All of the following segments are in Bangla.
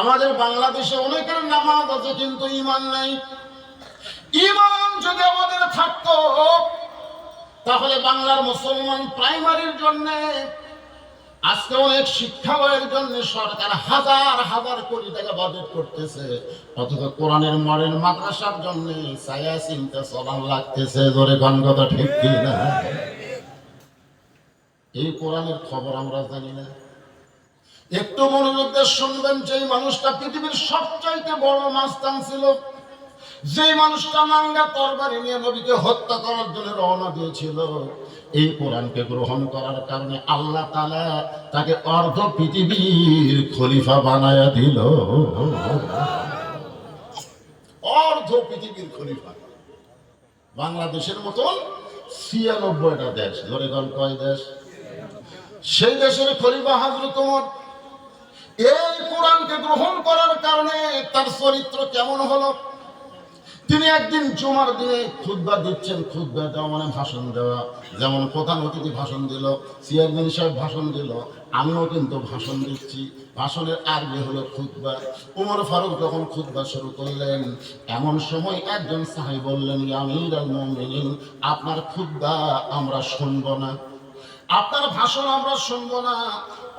আমাদের বাংলাদেশে অনেকের নামাজ আছে, কিন্তু ইমান নাই। ইমান যদি আমাদের থাকতো, তাহলে বাংলার মুসলমান প্রাইমারির জন্য, আজকে অনেক শিক্ষালয়ের জন্য সরকার হাজার হাজার কোটি টাকা বাজেট করতেছে। অথচ কোরআনের মডেল মাদ্রাসার জন্য ছায়া চিনতে চলান লাগতেছে, ধরে গণগত ঠিক কি না এই কোরআনের খবর আমরা জানি না। একটু মনোযোগ দিয়ে শুনবেন যে মানুষটা পৃথিবীর সবচাইতে বড় মাস্তান ছিল যে মানুষটা নাঙ্গা তরবারি নিয়ে নবীকে হত্যা করার জন্য রওনা দিয়েছিল, এই কোরআনকে গ্রহণ করার কারণে আল্লাহ তালা তাকে অর্ধ পৃথিবীর খলিফা বানায়া দিল। অর্ধ পৃথিবীর খলিফা। বাংলাদেশের মতন ছিয়ানব্বইটা দেশ, ধরে কয় দেশ? সেই দেশের খলিফা হাজরত তোমার এই কোরআনকে গ্রহণ করার কারণে তার চরিত্র কেমন হলো? তিনি একদিন জুমার দিনে খুদ্া দিচ্ছেন খুদ্া দেওয়া মানে ভাষণ দেওয়া। যেমন প্রধান অতিথি ভাষণ দিল, চেয়ারম্যান সাহেব ভাষণ দিল, আমিও কিন্তু ভাষণ দিচ্ছি। ভাষণের আগে হলো খুদ্া উমর ফারুক যখন খুদ্া শুরু করলেন, এমন সময় একজন সাহেব বললেন আমির আপনার খুদ্া আমরা শুনব না। আপনার ভাষণ আমরা শুনব না।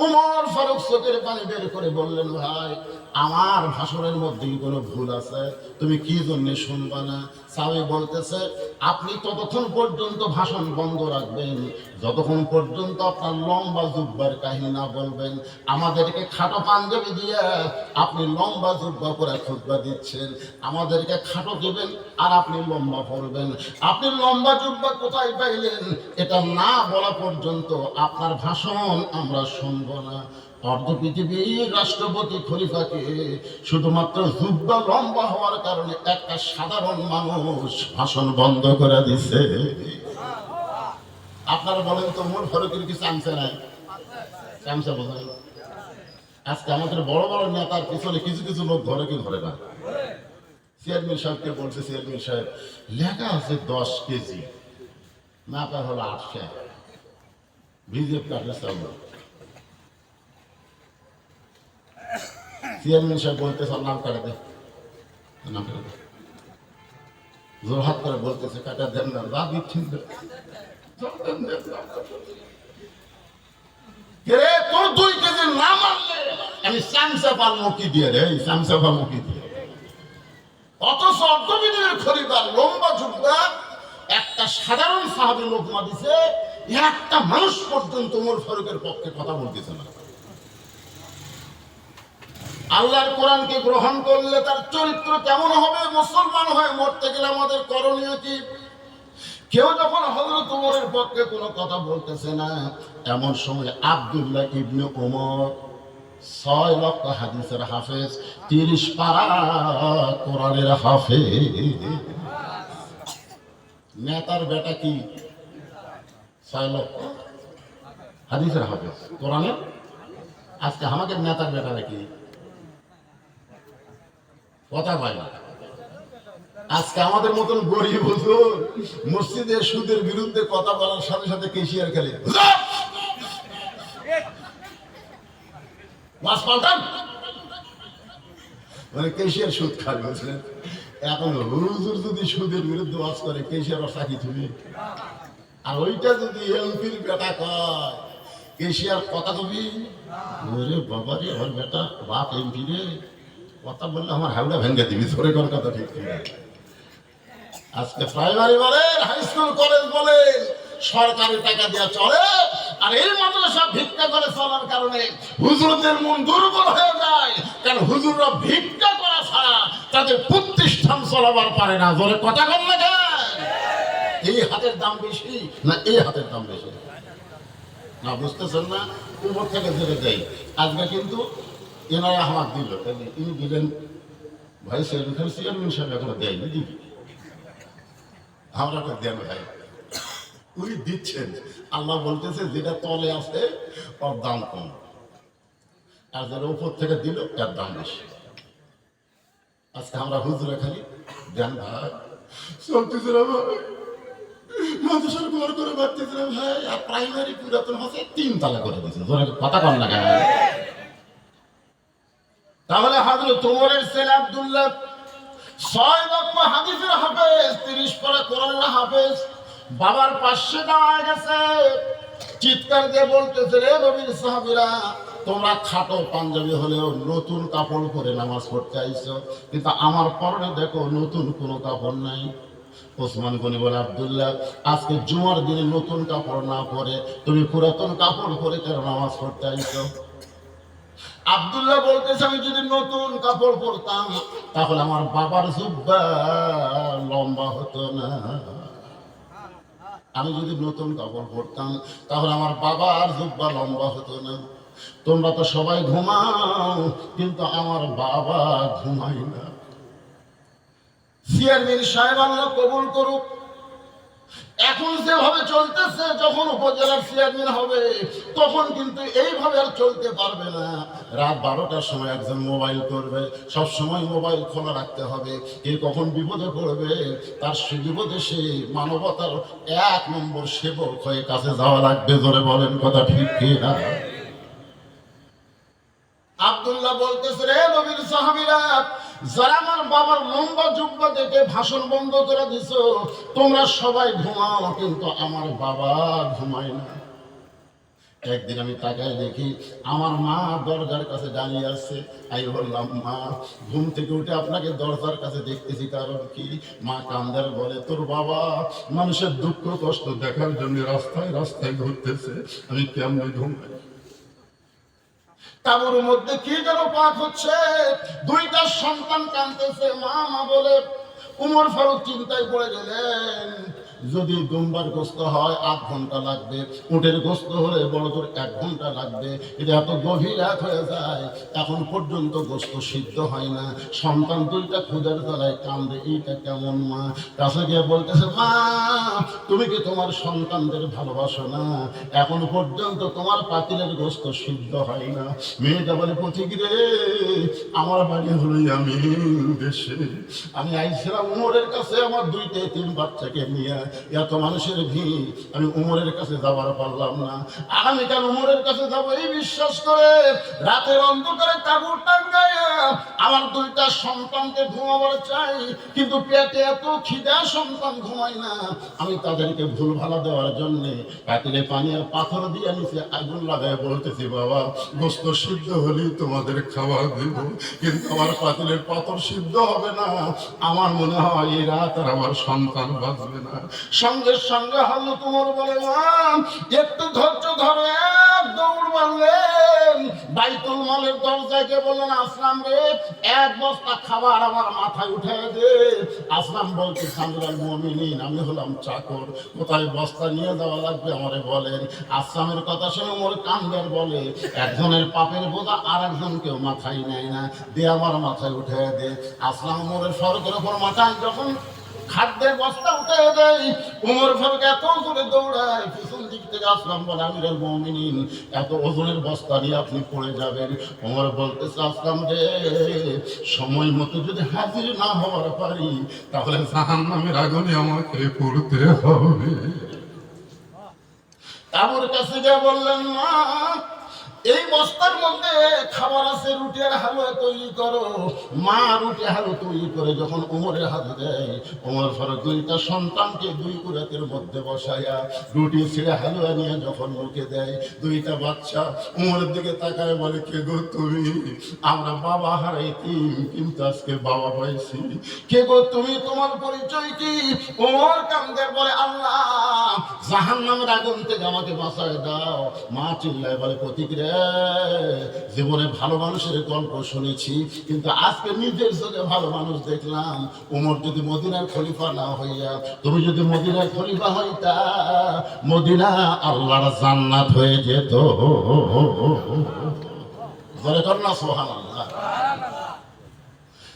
উমর ফারুক চোখের পানি বের করে বললেন, ভাই, আমার ভাষণের মধ্যে কোনো ভুল আছে? তুমি কি জন্য শুনবা না? সাহেব বলতেছে, আপনি ততক্ষণ পর্যন্ত ভাষণ বন্ধ রাখবেন। যতক্ষণ পর্যন্ত আপনার লম্বা জুব্বার কাহিনী না বলবেন, আমাদেরকে খাটো পাঞ্জাবি দিয়ে আপনি লম্বা জুব্বা করে খুতবা দিচ্ছেন। আমাদেরকে খাটো দেবেন আর আপনি লম্বা পড়বেন আপনি লম্বা জুব্বা কোথায় পাইলেন? এটা না বলা পর্যন্ত আপনার ভাষণ আমরা শুনব। না। অর্ধ পৃথিবীর রাষ্ট্রপতি খলিফাকে শুধুমাত্র জুব্বা লম্বা হওয়ার কারণে একটা সাধারণ মানুষ ভাষণ বন্ধ করে দিছে। আপনারা বলেন তো মূল ফারুকের কি চামচা নাই? চামচা বোঝায় আজকে আমাদের বড় বড় নেতার পিছনে কিছু কিছু লোক ঘরে কি ঘরে না? চেয়ারম্যান সাহেবকে বলছে, চেয়ারম্যান সাহেব, লেখা আছে দশ কেজি মাপা হলো আটশো। বিজেপি কাঠের চাউল চেয়ারম্যান সাহেব বলতেছে নাম কাটা নাম জোরহাত করে বলতেছে, কাটা দেন না দিচ্ছেন লম্বা একটা সাধারণ দিছে একটা মানুষ পর্যন্ত উমর ফারুকের পক্ষে কথা বলতেছে না। আল্লাহর কোরআনকে গ্রহণ করলে তার চরিত্র কেমন হবে? মুসলমান হয়ে মরতে গেলে আমাদের করণীয় কি? কেউ যখন হজরত উমরের পক্ষে কোনো কথা বলতেছে না, এমন সময় আব্দুল্লাহ ইবনে ওমর ছয় লক্ষ হাদিসের হাফেজ, তিরিশ পারা কোরআনের হাফেজ। নেতার বেটা কি? ছয় লক্ষ হাদিসের হাফেজ, কোরআনের? আজকে আমাদের নেতার বেটারা কি কথা না আজকে আমাদের মতন গরিব হুজুর মসজিদে সুদের বিরুদ্ধে কথা বলার সাথে সাথে কেশিয়ার খেলে! মাছ পাল্টান? মানে কেশিয়ার সুদ খাবে। বুঝলেন এখন হুজুর যদি সুদের বিরুদ্ধে ওয়াজ করে, কেশিয়ার চাকি তুমি? আর ওইটা যদি এমপির বেটা কয়, কেশিয়ার কথা কবি? ওরে বাবা রে ওর বেটা বাপ এমপি রে। কথা বললে আমার হাওড়া ভেঙে দিবি, ধরে কোন কথা ঠিক আজকে প্রাইমারি বলেন হাই স্কুল কলেজ বলেন সরকারি টাকা দেওয়া চলে, আর এই মাদ্রাসা ভিক্ষা করে চলার কারণে হুজুরদের মন দুর্বল হয়ে যায়। কারণ হুজুররা ভিক্ষা করা ছাড়া তাদের প্রতিষ্ঠান চলাবার পারে না। জোরে কথা কম না? এই হাতের দাম বেশি না এই হাতের দাম বেশি? না, বুঝতেছেন না? উপর থেকে ছেড়ে দেয় আজকে কিন্তু এনারা আমার দিল। তাহলে ইনি দিলেন ভাই চেয়ারম্যান চেয়ারম্যান সাহেব এখনও দেয়নি দিবি। আমরা দেন ভাই। উনি দিচ্ছেন। আল্লাহ বলতেছে যেটা তলে আছে, ওর দাম কম। আর যারা উপর থেকে দিল তার দাম বেশি। আজকে আমরা হুজুরে খালি, দেন ভাই। চলতেছে ভাই। ঘর করে ভাই। আর প্রাইমারি পুরাতন হচ্ছে তিন তালা করে দিচ্ছে কথা কম কেন? তাহলে হাজরত তোমরের ছেলে আব্দুল্লাহ ছয় লক্ষ হাদিসের হাফেজ, তিরিশ পরে কোরআন হাফেজ, বাবার পাশে দাঁড়ায় গেছে। চিৎকার দিয়ে বলতেছে, রে নবীর সাহাবিরা, তোমরা খাটো পাঞ্জাবি হলেও নতুন কাপড় পরে নামাজ পড়তে আইছো, কিন্তু আমার পরনে দেখো নতুন কোনো কাপড় নাই। ওসমান গনি বলে, আবদুল্লাহ, আজকে জুমার দিনে নতুন কাপড় না পরে তুমি পুরাতন কাপড় পরে কেন নামাজ পড়তে আইছো? আব্দুল্লাহ বলতেছে, আমি যদি নতুন কাপড় পরতাম, তাহলে আমার বাবার জুব্বা লম্বা হতো না। আমি যদি নতুন কাপড় পরতাম, তাহলে আমার বাবার জুব্বা লম্বা হতো না। তোমরা তো সবাই ঘুমাও, কিন্তু আমার বাবা ঘুমাই না। চেয়ারম্যান সাহেব, আল্লাহ কবুল করুক। এখন যেভাবে চলতেছে, যখন উপজেলার চেয়ারম্যান হবে, তখন কিন্তু এইভাবে আর চলতে পারবে না। রাত বারোটার সময় একজন মোবাইল করবে সব সময় মোবাইল খোলা রাখতে হবে। কে কখন বিপদে পড়বে, তার সে বিপদে সে মানবতার এক নম্বর সেবক হয়ে কাছে যাওয়া লাগবে ধরে বলেন কথা ঠিক কি না আব্দুল্লাহ বলতেছে, রে নবীর সাহাবীরা, যারা আমার বাবার লম্বা যুব্বা দেখে ভাষণ বন্ধ করে দিছো, তোমরা সবাই ঘুমাও, কিন্তু আমার বাবা ঘুমায় না। একদিন আমি তাকায় দেখি আমার মা দরজার কাছে দাঁড়িয়ে আছে। আমি বললাম, মা, ঘুম থেকে উঠে আপনাকে দরজার কাছে দেখতেছি, কারণ কি? মা কান্দার বলে, তোর বাবা মানুষের দুঃখ কষ্ট দেখার জন্য রাস্তায় রাস্তায় ঘুরতেছে। আমি কেমন ঘুমাই? তাবুর মধ্যে কি যেন পাক হচ্ছে। দুইটা সন্তান কাঁদতেছে। মা মা বলে, উমর ফারুক চিন্তায় পড়ে গেলেন। যদি দুম্বার গোস্ত হয়, আধ ঘণ্টা লাগবে। উটের গোস্ত হলে বড় তোর এক ঘণ্টা লাগবে। এটা এত গভীর রাত হয়ে যায়, এখন পর্যন্ত গোস্ত সিদ্ধ হয় না। সন্তান দুইটা খুদের তলায় কান্দে এইটা কেমন মা? কাছে গিয়ে বলতেছে, মা তুমি কি তোমার সন্তানদের ভালোবাসো না? এখন পর্যন্ত তোমার পাতিলের গোস্ত সিদ্ধ হয় না। মেয়েটা বলে, পথিক রে, আমার বাড়ি হলোই আমি দেশে। আমি আইছিলাম উমরের কাছে আমার দুইটা তিন বাচ্চাকে নিয়ে। এত মানুষের ভিড়, আমি উমরের কাছে যাবার পারলাম না। আগামীকাল উমরের কাছে যাব, এই বিশ্বাস করে? রাতের অন্ধকারে কাপড় টাঙ্গাইয়া আমার দুইটা সন্তানকে ঘুমাবার চাই, কিন্তু পেটে এত খিদা, সন্তান ঘুমায় না। আমি তাদেরকে ভুল ভালো দেওয়ার জন্য পাতিলে পানি আর পাথর দিয়ে নিচে আগুন লাগায় বলতেছি, বাবা, গোস্ত সিদ্ধ হলেই তোমাদের খাবার দেব, কিন্তু আমার পাতিলের পাথর সিদ্ধ হবে না। আমার মনে হয় এই রাত আর আমার সন্তান বাঁচবে না। সঙ্গে সঙ্গে হলো তোমার বলে, মা, একটু ধৈর্য ধরে দৌড় মারলেন। বাইতুল মালের দরজায় গিয়ে বললেন, আসলাম রে, এক বস্তা খাবার আমার মাথায় উঠে দে। আসলাম বলতে, সামরাল মমিনিন, আমি হলাম চাকর। কোথায় বস্তা নিয়ে যাওয়া লাগবে আমারে বলেন। আসলামের কথা শুনে মোর কান্দার বলে। একজনের পাপের বোধা আর একজন কেউ মাথায় নেয় না। দে আমার মাথায় উঠে দে। আসলাম মোরের সড়কের ওপর মাথায় যখন খাদ্যের বস্তা উঠে দেয়। উমর ফারুক এত জোরে দৌড়ায় পিছন দিক থেকে আসলাম বলে আমিরুল মমিনিন এত ওজনের বস্তা নিয়ে আপনি পড়ে যাবেন। উমর বলতেছে আসলাম রে সময় মতো যদি হাজির না হওয়ার পারি তাহলে জাহান নামের আগুনে আমাকে পড়তে হবে। তাবুর কাছে গিয়ে বললেন মা এই বস্তার মধ্যে খাবার আছে, রুটি আর হালুয়া তৈরি করো। মা রুটি হালু তৈরি করে যখন উমরের হাতে দেয়, উমর ফারুক দুইটা সন্তানকে দুই কুরাতের মধ্যে বসায়া রুটি ছিঁড়ে হালুয়া নিয়ে যখন মুখে দেয়, দুইটা বাচ্চা উমরের দিকে তাকায় বলে, কে গো তুমি? আমরা বাবা হারাইতি কিন্তু আজকে বাবা পাইছি। কে গো তুমি? তোমার পরিচয় কি? ওমর কান্দে বলে, আল্লাহ জাহান নামের আগুন থেকে আমাকে বাঁচায় দাও। মা চিল্লায় বলে, প্রতীক রে, জীবনে ভালো মানুষের গল্প শুনেছি, কিন্তু আজকে নিজের চোখে ভালো মানুষ দেখলাম। উমর যদি মদিনার খলিফা না হইয়া, তুমি যদি মদিনার খলিফা হইতা, মদিনা আল্লাহর জান্নাত হয়ে যেত। ধরে কর না সোহান আল্লাহ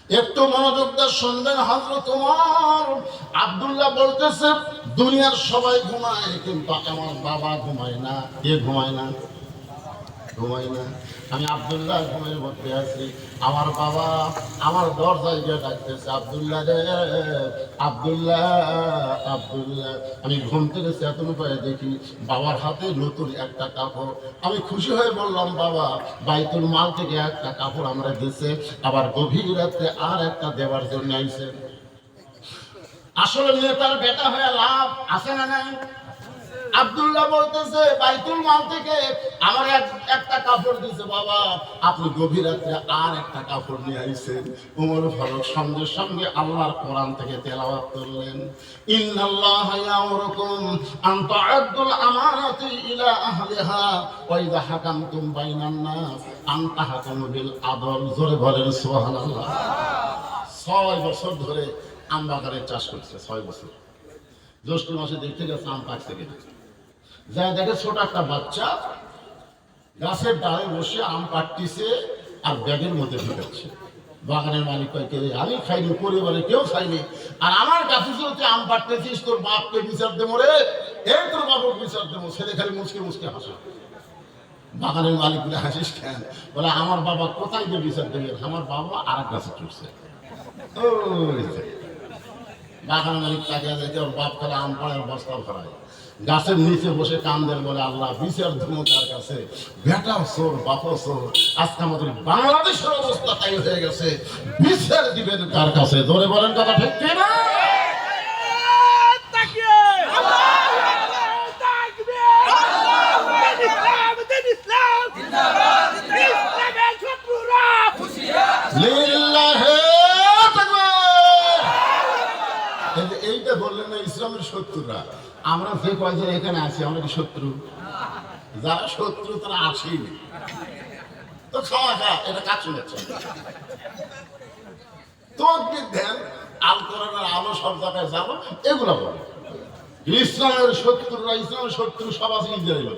একটু মনোযোগ দেওয়ার শুনবেন হজরত তোমার আবদুল্লাহ বলতেছে, দুনিয়ার সবাই ঘুমায়, কিন্তু আমার বাবা ঘুমায় না। কে ঘুমায় না? ঘুমাই না। আমি আবদুল্লাহ ঘুমের মধ্যে আছি। আমার বাবা আমার দরজায় গিয়ে ডাকতেছে, আবদুল্লাহ রে, আবদুল্লাহ আবদুল্লাহ। আমি ঘুম থেকে চেতন পায়ে দেখি বাবার হাতে নতুন একটা কাপড়। আমি খুশি হয়ে বললাম, বাবা, বাইতুল মাল থেকে একটা কাপড় আমরা দিছে আবার গভীর রাত্রে আর একটা দেওয়ার জন্য আইছে আসলে নেতার বেটা হয়ে লাভ আছে না নাই? আব্দুল্লাহ বলতেছে, বাইতুল মাল থেকে আমার এক- একটা কাপড় দিছে, বাবা, আপনি গভীর রাত্রে আর একটা কাপড় নিয়ে আইছেন। উমর ফারুক সঙ্গে সঙ্গে আল্লাহর কোরআন থেকে তেলাওয়াত করলেন। ইন্নাল্লাহ ইয়ামুরুকুম আন তুআদ্দুল আমানাতি ইলা আহলিহা ওয়া ইযা হাকামতুম বাইনান নাস। আন তাহকুমু বিল আদল। জোরে বলেন, সুবহানাল্লাহ। ছয় বছর ধরে আম বাগানের চাষ করছে, ছয় বছর। জ্যৈষ্ঠ মাসে দেখতে গেছে আম পাকছে কিনা। যা দেখে ছোট একটা বাচ্চা গাছের ডালে বসে আম পাকতিছে আর ব্যাগের মধ্যে ঢুকাচ্ছে বাগানের মালিক কে? আমি খাইনি, পরিবারে কেউ খাইনি। আর আমার গাছে তুই আম পাকতেছিস তোর বাপকে বিচার দেবো রে। এই তোর বাপকে বিচার দেবো। ছেলে খালি মুচকে মুচকে হাসে। বাগানের মালিক বলে, হাসিস কেন? বলে, আমার বাবা কোথায় গিয়ে বিচার দেবে? আমার বাবা আর এক গাছে চড়ছে। যে। মালিক ওর বাপ খেলা আম পাড়ার বস্তা ভরায়। গাছের নিচে বসে কান্দের বলে আল্লাহ বিচার ধুমো তার কাছে। বেটা সোর, বাপ সোর, আজকে আমাদের বাংলাদেশের অবস্থা তাই হয়ে গেছে। বিচার দিবেন কার কাছে? ধরে বলেন কথা ঠিক না এইটা বললেন না ইসলামের শত্রুরা। আমরা যে কয়জন এখানে আছি, আমরা কি শত্রু? যারা শত্রু, তারা আসেনি তো খাওয়া খা, এটা কাজ শুনেছে তকবির দেন, আল কোরআনের আলো সব জায়গায় যাব, এগুলো বলে ইসলামের শত্রুরা, ইসলামের শত্রু সব আছে ইসরায়েল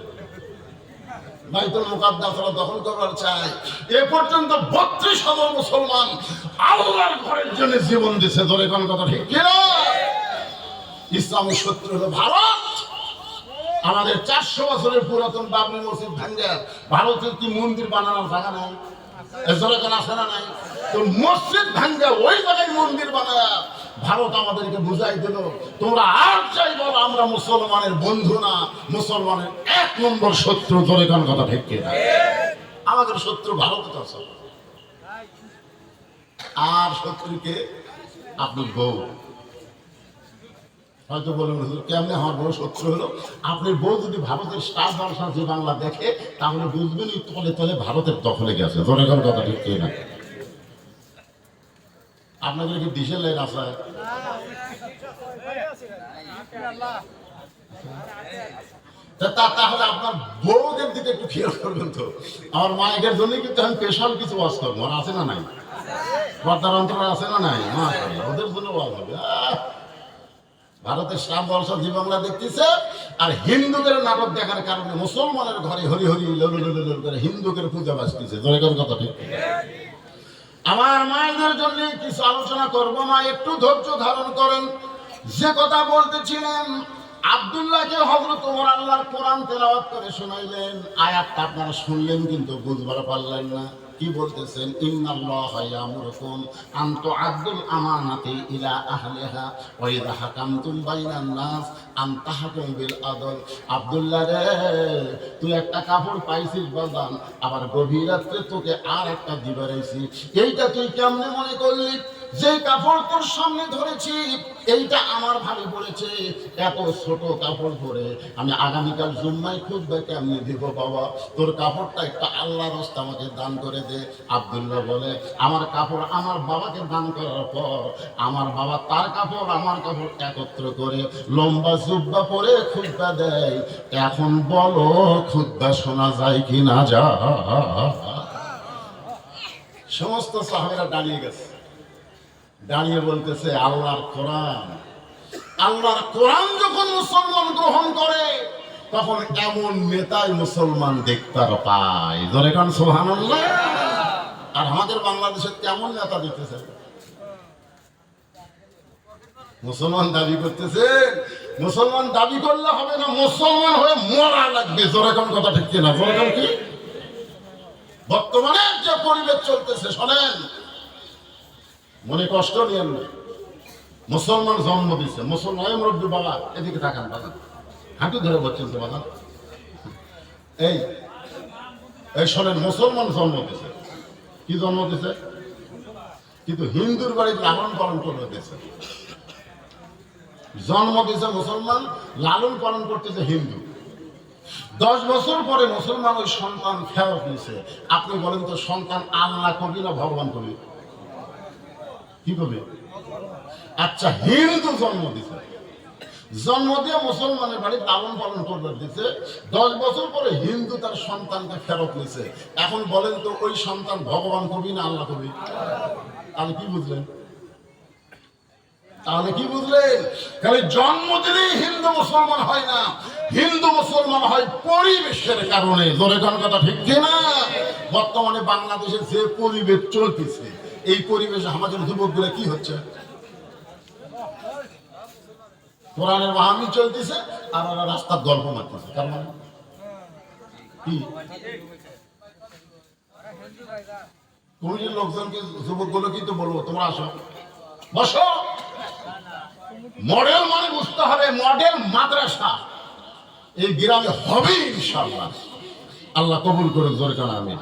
বাইতুল মুকাদ্দাসরা দখল করবার চায়। এ পর্যন্ত বত্রিশ হাজার মুসলমান আল্লাহর ঘরের জন্য জীবন দিছে, ধরে কোন কথা ঠিক কিনা? ইসলামের শত্রু হলো ভারত। আমাদের চারশো বছরের পুরাতন বাবরি মসজিদ ভাঙ্গে। ভারতের কি মন্দির বানানোর জায়গা নাই? না মসজিদ ওই মন্দির ভারত আমাদেরকে বুঝাই তোমরা আর আমরা মুসলমানের বন্ধু না। মুসলমানের এক নম্বর শত্রু ধরে আমাদের শত্রু ভারত আছে। আর শত্রুকে আপনি বউ। হয়তো বলবেন কেমনে আমার বড় শত্রু হলো? আপনার বউ যদি ভারতের স্টার জলসা যে বাংলা দেখে, তাহলে বুঝবেন এই তলে তলে ভারতের দখলে গেছে জনগণ কথা ঠিক কে না আপনাদের কি ডিজেল লাইন আছে? তাহলে আপনার বউদের দিকে একটু খেয়াল করবেন তো। আমার মায়ের জন্য কিন্তু আমি স্পেশাল কিছু ওয়াজ করব। আছে না নাই? পর্দার অন্তর আছে না নাই? ওদের জন্য ওয়াজ হবে! ভারতের শ্রাম বর্ষা জি বাংলা দেখতেছে, আর হিন্দুদের নাটক দেখার কারণে মুসলমানের ঘরে হরি হরি করে হিন্দুদের পূজা জয়গর কথা ঠিক আমার মায়েদের জন্য কিছু আলোচনা করব মা একটু ধৈর্য ধারণ করেন। যে কথা বলতেছিলেন, আব্দুল্লাহকে হজরত ওমর আল্লাহর কোরআন তেলাওয়াত করে শোনাইলেন। আয়াতটা আপনারা শুনলেন কিন্তু বুঝবার পারলেন না। কি বলতেছেন? ইন্নাল্লাহ ইয়ামুরুকুম আন তুআদ্দুল আমানাতি ইলা আহলিহা ওয়া ইযা হাকামতুম বাইনান নাস। আন তাহকুম বিল আদল। আব্দুল্লাহ রে, তুই একটা কাপড় পাইছিস আবার গভীর রাত্রে তোকে আর একটা এইটা তুই কেমনে মনে করলি? যে কাপড় তোর সামনে ধরেছি, এইটা আমার পড়েছে। এত ছোট কাপড় পরে আমি আগামীকাল খুঁজবে কেমনি দিব বাবা? তোর কাপড়টা একটা আল্লাহ রাস্তা আমাকে দান করে দে। আব্দুল্লাহ বলে, আমার কাপড় আমার বাবাকে দান করার পর, আমার বাবা তার কাপড়, আমার কাপড় একত্র করে লম্বা জুব্বা পরে খুদ্া দেয়। এখন বলো, খুদ্া শোনা যায় কি না যা। সমস্ত সাহেবেরা দাঁড়িয়ে গেছে। দাঁড়িয়ে বলতেছে, আল্লাহর কোরআন। আল্লাহর কোরআন যখন মুসলমান গ্রহণ করে, তখন এমন নেতাই মুসলমান দেখতার পায়। ধরে কান সোহান আর আমাদের বাংলাদেশে কেমন নেতা দেখতেছে মুসলমান দাবি করতেছে মুসলমান দাবি করলে হবে না, মুসলমান হয়ে মরা লাগবে। জোরে কোন কথা ঠিক কিনা? জোরে কোন কি? বর্তমানে যে পরিবেশ চলতেছে, শোনেন। মনে কষ্ট নিয়েন না। মুসলমান জন্ম দিচ্ছে মুসলমান রব্বি বাবা, এদিকে তাকান বাবা হাঁটু ধরে বলছেন তো বাবা এই এই শোনেন, মুসলমান জন্ম দিছে। কি জন্ম দিছে? কিন্তু হিন্দুর বাড়িতে লালন পালন করে দিয়েছে জন্ম দিয়েছে মুসলমান, লালন পালন করতেছে হিন্দু। দশ বছর পরে মুসলমান ওই সন্তান ফেরত নিছে। আপনি বলেন তো সন্তান আল্লাহ কবি না ভগবান কবি? কি কবি? আচ্ছা হিন্দু জন্ম দিছে। জন্ম দিয়ে মুসলমানের বাড়ি লালন পালন করবে দিছে। দশ বছর পরে হিন্দু তার সন্তানকে ফেরত নিছে। এখন বলেন তো ওই সন্তান ভগবান কবি না আল্লাহ কবি? তাহলে কি বুঝলেন? তাহলে কি বুঝলেন? খালি জন্ম দিলেই হিন্দু মুসলমান হয় না। হিন্দু মুসলমান হয় পরিবেশের কারণে। জোরে কোন কথা ঠিক কি না বর্তমানে বাংলাদেশের যে পরিবেশ চলতেছে, এই পরিবেশে আমাদের যুবকগুলো কি হচ্ছে? কোরআনের মাহামি চলতেছে আর ওরা রাস্তার গল্প মারতেছে। তার মানে? কি? কমিটির লোকজনকে যুবকগুলো কিন্তু বলব, তোমরা আসো। বসো। মডেল মানে বুঝতে হবে, মডেল মাদ্রাসা। এই গ্রামে হবে ইনশাল্লাহ আল্লাহ কবুল করে দরকার আমি